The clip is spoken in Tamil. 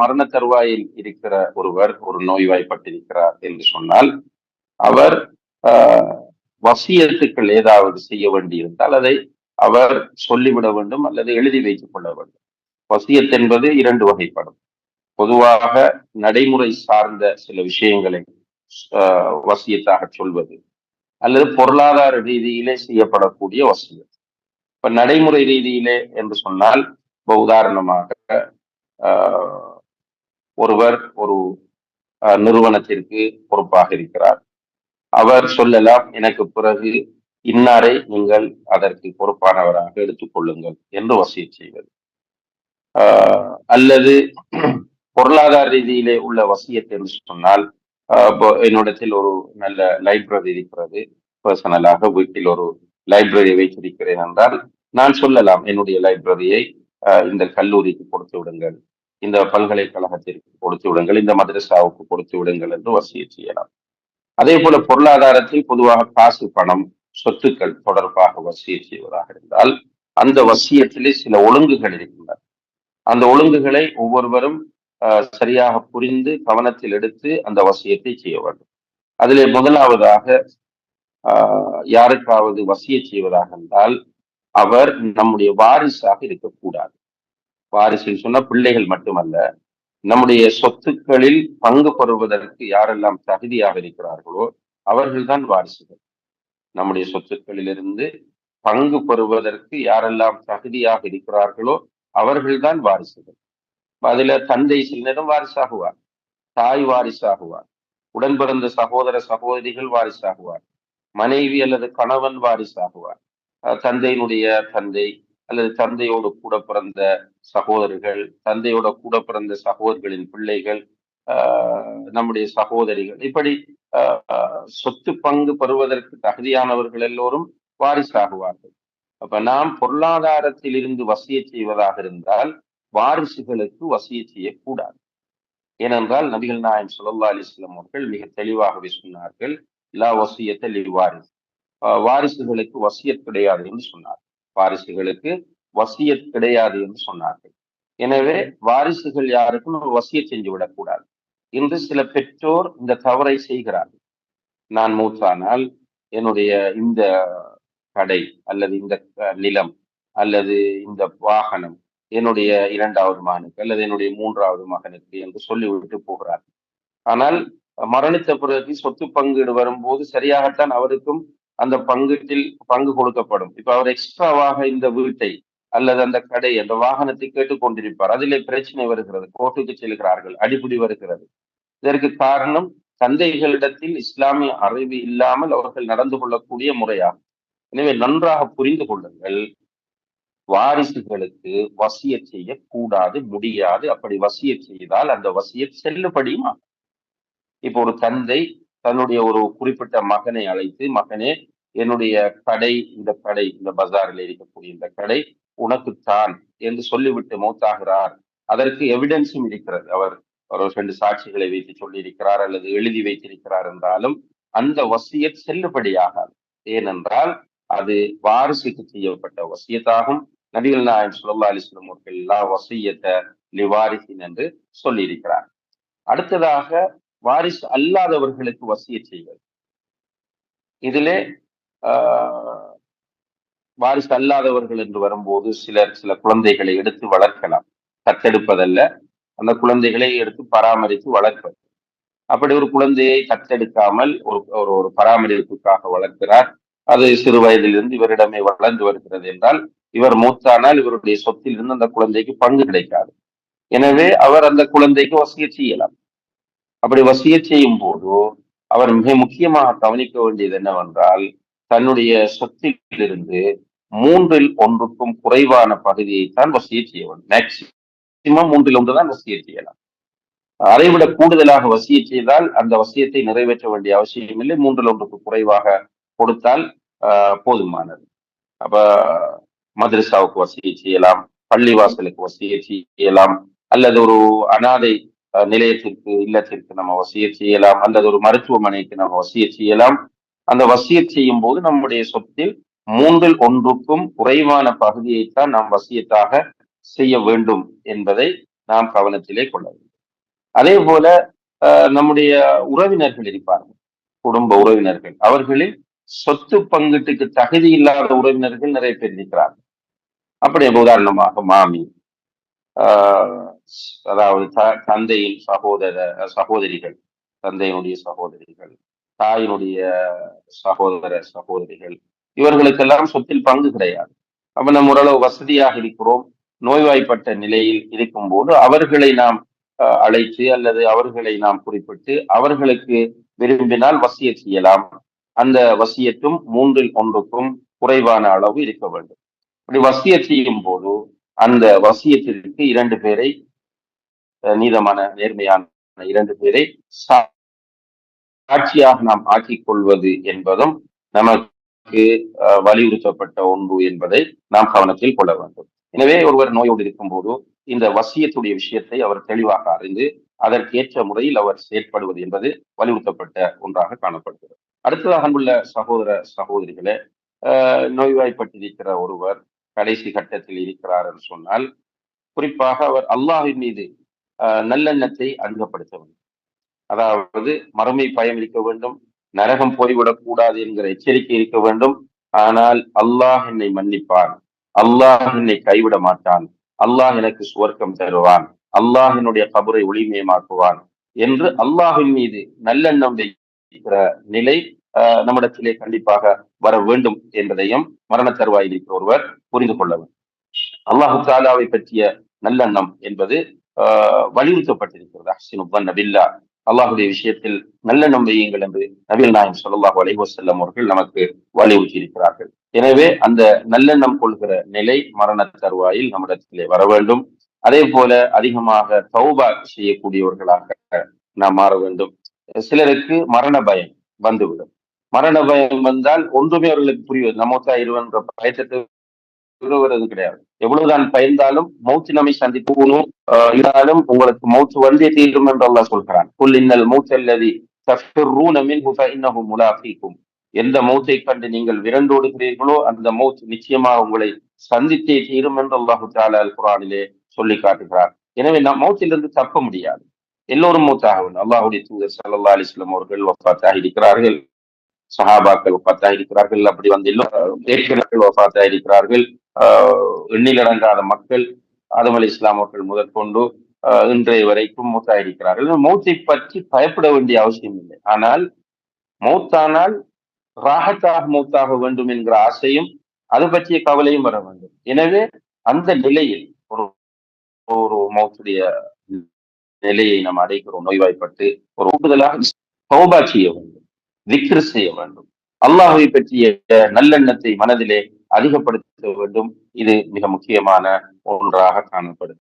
மரண தருவாயில் இருக்கிற ஒருவர் ஒரு நோய்வாய்ப்பட்டிருக்கிறார் என்று சொன்னால் அவர் வசியத்துக்கள் ஏதாவது செய்ய வேண்டியிருந்தால் அதை அவர் சொல்லிவிட வேண்டும் அல்லது எழுதி வைத்துக் கொள்ள வேண்டும். வசியத் என்பது இரண்டு வகைப்படும். பொதுவாக நடைமுறை சார்ந்த சில விஷயங்களை வசியத்தாக சொல்வது அல்லது பொருளாதார ரீதியிலே செய்யப்படக்கூடிய வசியம். இப்ப நடைமுறை ரீதியிலே என்று சொன்னால் இப்ப உதாரணமாக ஒருவர் ஒரு நிறுவனத்திற்கு பொறுப்பாக இருக்கிறார். அவர் சொல்லலாம் எனக்கு பிறகு இன்னாரை நீங்கள் அதற்கு பொறுப்பானவராக எடுத்துக்கொள்ளுங்கள் என்று வசிய செய்வது. அல்லது பொருளாதார ரீதியிலே உள்ள வசியத்தை என்று சொன்னால் என்னிடத்தில் ஒரு நல்ல லைப்ரரி இருக்கிறது. பர்சனலாக வீட்டில் ஒரு லைப்ரரி வைத்திருக்கிறேன் என்றால் நான் சொல்லலாம் என்னுடைய லைப்ரரியை இந்த கல்லூரிக்கு கொடுத்து விடுங்கள் இந்த பல்கலைக்கழகத்திற்கு கொடுத்து விடுங்கள் இந்த மதரசாவுக்கு கொடுத்து விடுங்கள் என்று வசிய செய்யலாம். அதே போல பொருளாதாரத்தில் பொதுவாக காசு பணம் சொத்துக்கள் தொடர்பாக வசிய செய்வதாக இருந்தால் அந்த வசியத்திலே சில ஒழுங்குகள் இருக்கின்றன. அந்த ஒழுங்குகளை ஒவ்வொருவரும் சரியாக புரிந்து கவனத்தில் எடுத்து அந்த வசியத்தை செய்ய வேண்டும். அதிலே முதலாவதாக யாருக்காவது வசிய செய்வதாக இருந்தால் அவர் நம்முடைய வாரிசாக இருக்கக்கூடாது. வாரிசுன்னு சொன்னா பிள்ளைகள் மட்டுமல்ல நம்முடைய சொத்துக்களில் பங்கு பெறுவதற்கு யாரெல்லாம் தகுதியாக இருக்கிறார்களோ அவர்கள்தான் வாரிசுகள். நம்முடைய சொத்துக்களிலிருந்து பங்கு பெறுவதற்கு யாரெல்லாம் தகுதியாக இருக்கிறார்களோ அவர்கள்தான் வாரிசுகள். அதுல தந்தை சில நேரம் வாரிசாகுவார் தாய் வாரிசாகுவார் உடன் பிறந்த சகோதர சகோதரிகள் வாரிசாகுவார் மனைவி அல்லது கணவன் வாரிசாகுவார். தந்தையினுடைய தந்தை அல்லது தந்தையோடு கூட பிறந்த சகோதரர்கள் தந்தையோட கூட பிறந்த சகோதரர்களின் பிள்ளைகள் நம்முடைய சகோதரிகள். இப்படி சொத்து பங்கு பெறுவதற்கு தகுதியானவர்கள் எல்லோரும் வாரிசாகுவார்கள். அப்ப நாம் பொருளாதாரத்தில் இருந்து வசிய செய்வதாக இருந்தால் வாரிசுகளுக்கு வசிய செய்யக்கூடாது. ஏனென்றால் நபிகள் நாயம் சுல்லா அலிஸ்லாம் அவர்கள் மிக தெளிவாகவே சொன்னார்கள் லா வசியத்தை வாரிசு. வாரிசுகளுக்கு வசியத் கிடையாது என்று சொன்னார் வாரிசுகளுக்கு வசியத் கிடையாது என்று சொன்னார்கள். எனவே வாரிசுகள் யாருக்கும் வசிய செஞ்சு விடக்கூடாது. இன்று சில பெற்றோர் இந்த தவறை செய்கிறார்கள். நான் மூத்தானால் என்னுடைய இந்த கடை அல்லது இந்த நிலம் அல்லது இந்த வாகனம் என்னுடைய இரண்டாவது மகனுக்கு அல்லது என்னுடைய மூன்றாவது மகனுக்கு என்று சொல்லிவிட்டு போகிறார் ஆனால் மரணித்த பிறகு சொத்து பங்கீடு வரும்போது சரியாகத்தான் அவருக்கும் அந்த பங்குட்டில் பங்கு கொடுக்கப்படும். இப்ப அவர் எக்ஸ்ட்ராவாக இந்த வீட்டை அல்லது அந்த கடை அந்த வாகனத்தை கேட்டுக்கொண்டிருப்பார் அதிலே பிரச்சனை வருகிறது. கோர்ட்டுக்கு செல்கிறார்கள். அடிப்படி வருகிறது. இதற்கு காரணம் தந்தைகளிடத்தில் இஸ்லாமிய அறிவு இல்லாமல் அவர்கள் நடந்து கொள்ளக்கூடிய முறையாகும். எனவே நன்றாக புரிந்து கொள்ளுங்கள். வாரிசுகளுக்கு வசிய செய்யக்கூடாது முடியாது. அப்படி வசிய செய்தால் அந்த வசிய செல்லுபடியும் இப்போ ஒரு தந்தை தன்னுடைய ஒரு குறிப்பிட்ட மகனை அழைத்து மகனே என்னுடைய கடை இந்த கடை இந்த பஜாரில் இருக்கக்கூடிய இந்த கடை உனக்குத்தான் என்று சொல்லிவிட்டு மூத்தாகிறார். அதற்கு எவிடன்ஸும் இருக்கிறது. அவர் ஒரு ரெண்டு சாட்சிகளை வைத்து சொல்லியிருக்கிறார் அல்லது எழுதி வைத்திருக்கிறார் என்றாலும் அந்த வசியத் செல்லுபடியாகாது. ஏனென்றால் அது வாரிசுக்கு செய்யப்பட்ட வசியத்தாகும். நபிகள் நாயம் சுல்லா அலிஸ்லம் அவர்கள் எல்லா வசியத்தை லிவாரிசின் என்று சொல்லியிருக்கிறார். அடுத்ததாக வாரிசு அல்லாதவர்களுக்கு வசிய செய்வது இதிலே வாரிசு அல்லாதவர்கள் என்று வரும்போது சிலர் சில குழந்தைகளை எடுத்து வளர்க்கலாம். தத்தெடுப்பதல்ல. அந்த குழந்தைகளை எடுத்து பராமரித்து வளர்ப்பது. அப்படி ஒரு குழந்தையை தத்தெடுக்காமல் ஒரு ஒரு ஒரு பராமரிப்புக்காக வளர்க்கிறார். அது சிறு வயதிலிருந்து இவரிடமே வளர்ந்து வருகிறது என்றால் இவர் மூத்தானால் இவருடைய சொத்திலிருந்து அந்த குழந்தைக்கு பங்கு கிடைக்காது. எனவே அவர் அந்த குழந்தைக்கு வசிய செய்யலாம். அப்படி வசிய செய்யும் போது அவர் மிக முக்கியமாக கவனிக்க வேண்டியது என்னவென்றால் தன்னுடைய சொத்திலிருந்து மூன்றில் ஒன்றுக்கும் குறைவான பகுதியை தான் வசிய செய்ய வேண்டும். மேக்சிமம் மூன்றில் ஒன்று தான் வசிய செய்யலாம். அதைவிட கூடுதலாக வசிய செய்தால் அந்த வசியத்தை நிறைவேற்ற வேண்டிய அவசியம் இல்லை. மூன்றில் ஒன்றுக்கு குறைவாக கொடுத்தால் போதுமானது. அப்ப மதரசாவுக்கு வசிய செய்யலாம் பள்ளிவாசலுக்கு வசிய செய்யலாம் அல்லது ஒரு அனாதை நிலையத்திற்கு இல்லத்திற்கு நம்ம வசிய செய்யலாம். அல்லது ஒரு மருத்துவமனைக்கு நம்ம வசிய செய்யலாம். அந்த வசிய செய்யும் போது நம்முடைய சொத்தில் மூன்றில் ஒன்றுக்கும் குறைவான பகுதியைத்தான் நாம் வசியத்தாக செய்ய வேண்டும் என்பதை நாம் கவனத்திலே கொள்ள வேண்டும். அதே போல நம்முடைய உறவினர்கள் இருப்பார்கள். குடும்ப உறவினர்கள். அவர்களில் சொத்து பங்கீட்டுக்கு தகுதி இல்லாத உறவினர்கள் நிறைய பேர் இருக்கிறார்கள். அப்படி உதாரணமாக மாமி. அதாவது தந்தையின் சகோதர சகோதரிகள் தந்தையினுடைய சகோதரிகள் தாயினுடைய சகோதர சகோதரிகள் இவர்களுக்கெல்லாம் சொத்தில் பங்கு கிடையாது. அப்ப நம்ம ஓரளவு வசதியாக இருக்கிறோம். நோய்வாய்ப்பட்ட நிலையில் இருக்கும் போது அவர்களை நாம் அழைத்து அல்லது அவர்களை நாம் குறிப்பிட்டு அவர்களுக்கு விரும்பினால் வசிய செய்யலாம். அந்த வசியத்தும் மூன்றில் ஒன்றுக்கும் குறைவான அளவு இருக்க வேண்டும். இப்படி வசிய செய்யும் போது அந்த வசியத்திற்கு இரண்டு பேரை நீதமான நேர்மையான இரண்டு பேரை சாட்சியாக நாம் ஆக்கிக் கொள்வது என்பதும் நமக்கு வலியுறுத்தப்பட்ட ஒன்று என்பதை நாம் கவனத்தில் கொள்ள வேண்டும். எனவே ஒருவர் நோயோடு இருக்கும் போது இந்த வசியத்துடைய விஷயத்தை அவர் தெளிவாக அறிந்து அதற்கேற்ற முறையில் அவர் செயற்படுவது என்பது வலியுறுத்தப்பட்ட ஒன்றாக காணப்படுகிறது. அடுத்ததாக அன்புள்ள சகோதர சகோதரிகளே நோய்வாய்ப்பட்டிருக்கிற ஒருவர் கடைசி கட்டத்தில் இருக்கிறார் என்று சொன்னால் குறிப்பாக அவர் அல்லாஹின் மீது நல்லெண்ணத்தை அதிகப்படுத்த வேண்டும். அதாவது மறுமை பயம் இருக்க வேண்டும் நரகம் போய்விடக் கூடாது என்கிற எச்சரிக்கை இருக்க வேண்டும். ஆனால் அல்லாஹ் என்னை மன்னிப்பான். அல்லாஹ் என்னை கைவிட மாட்டான். அல்லாஹ் எனக்கு சுவர்க்கம் தருவான். அல்லாஹ் என்னுடைய கபரை ஒளிமயமாக்குவான் என்று அல்லாஹின் மீது நல்லெண்ணம் வைக்கிற நிலை நம்மிடத்திலே கண்டிப்பாக வர வேண்டும் என்பதையும் மரண தருவாயில் இருக்கிற ஒருவர் புரிந்து கொள்ள வேண்டும் அல்லாஹு தாலாவை பற்றிய நல்லெண்ணம் என்பது வலியுறுத்தப்பட்டிருக்கிறது. அஹ்சின் நபில்லா அல்லாஹுடைய விஷயத்தில் நல்லெண்ணம் வையுங்கள் என்று நபில் நாயம் சொல்லாஹு அலைவசல்லம் அவர்கள் நமக்கு வலியுறுத்தி இருக்கிறார்கள் எனவே அந்த நல்லெண்ணம் கொள்கிற நிலை மரண தருவாயில் நம்மிடத்திலே வர வேண்டும். அதே போல அதிகமாக தௌபா செய்யக்கூடியவர்களாக நாம் மாற வேண்டும். சிலருக்கு மரண பயம் வந்துவிடும். மரண பயம் வந்தால் ஒன்றுமே அவர்களுக்கு புரிவது நமோத்தா இருவன்ற பயத்தை விடுவது கிடையாது. எவ்வளவுதான் பயந்தாலும் மௌத்து நம்மை சந்திக்கணும் இருந்தாலும் உங்களுக்கு மௌத்து வந்தே தீரும் என்று அல்லா சொல்கிறான். புல் இன்னல் மூச்சல்லதி முலாஃபிக்கும். எந்த மௌத்தை கண்டு நீங்கள் விரண்டோடுகிறீர்களோ அந்த மௌத் நிச்சயமாக உங்களை சந்தித்தே தீரும் என்று அல்லாஹு தாலா அல் குரானிலே சொல்லி காட்டுகிறார். எனவே நம் மௌத்திலிருந்து தப்ப முடியாது. எல்லோரும் மூத்தாக அல்லாஹுடைய தூதர் சல்லா அலிஸ்லாம் அவர்கள் இருக்கிறார்கள் சஹாபாக்கள் ஒப்பாத்தாக இருக்கிறார்கள் அப்படி வந்து ஏற்கனவே ஒப்பாத்தாக இருக்கிறார்கள் எண்ணிலடங்காத மக்கள் ஆதம் அலி இஸ்லாம் அவர்கள் முதற்கொண்டு இன்றைய வரைக்கும் மூத்தாயிருக்கிறார்கள். மௌத்தை பற்றி பயப்பட வேண்டிய அவசியம் இல்லை. ஆனால் மௌத்தானால் ராகத்தாக மௌத்தாக வேண்டும் என்கிற ஆசையும் அது பற்றிய கவலையும் வர வேண்டும். எனவே அந்த நிலையில் ஒரு ஒரு மௌத்துடைய நிலையை நாம் அடைக்கிறோம் நோய்வாய்ப்பட்டு ஒரு ஒப்புதலாக சௌபா செய்ய வேண்டும். விக்ரு செய்ய வேண்டும். அல்லாஹை பற்றிய நல்லெண்ணத்தை மனதிலே அதிகப்படுத்த வேண்டும். இது மிக முக்கியமான ஒன்றாக காணப்படும்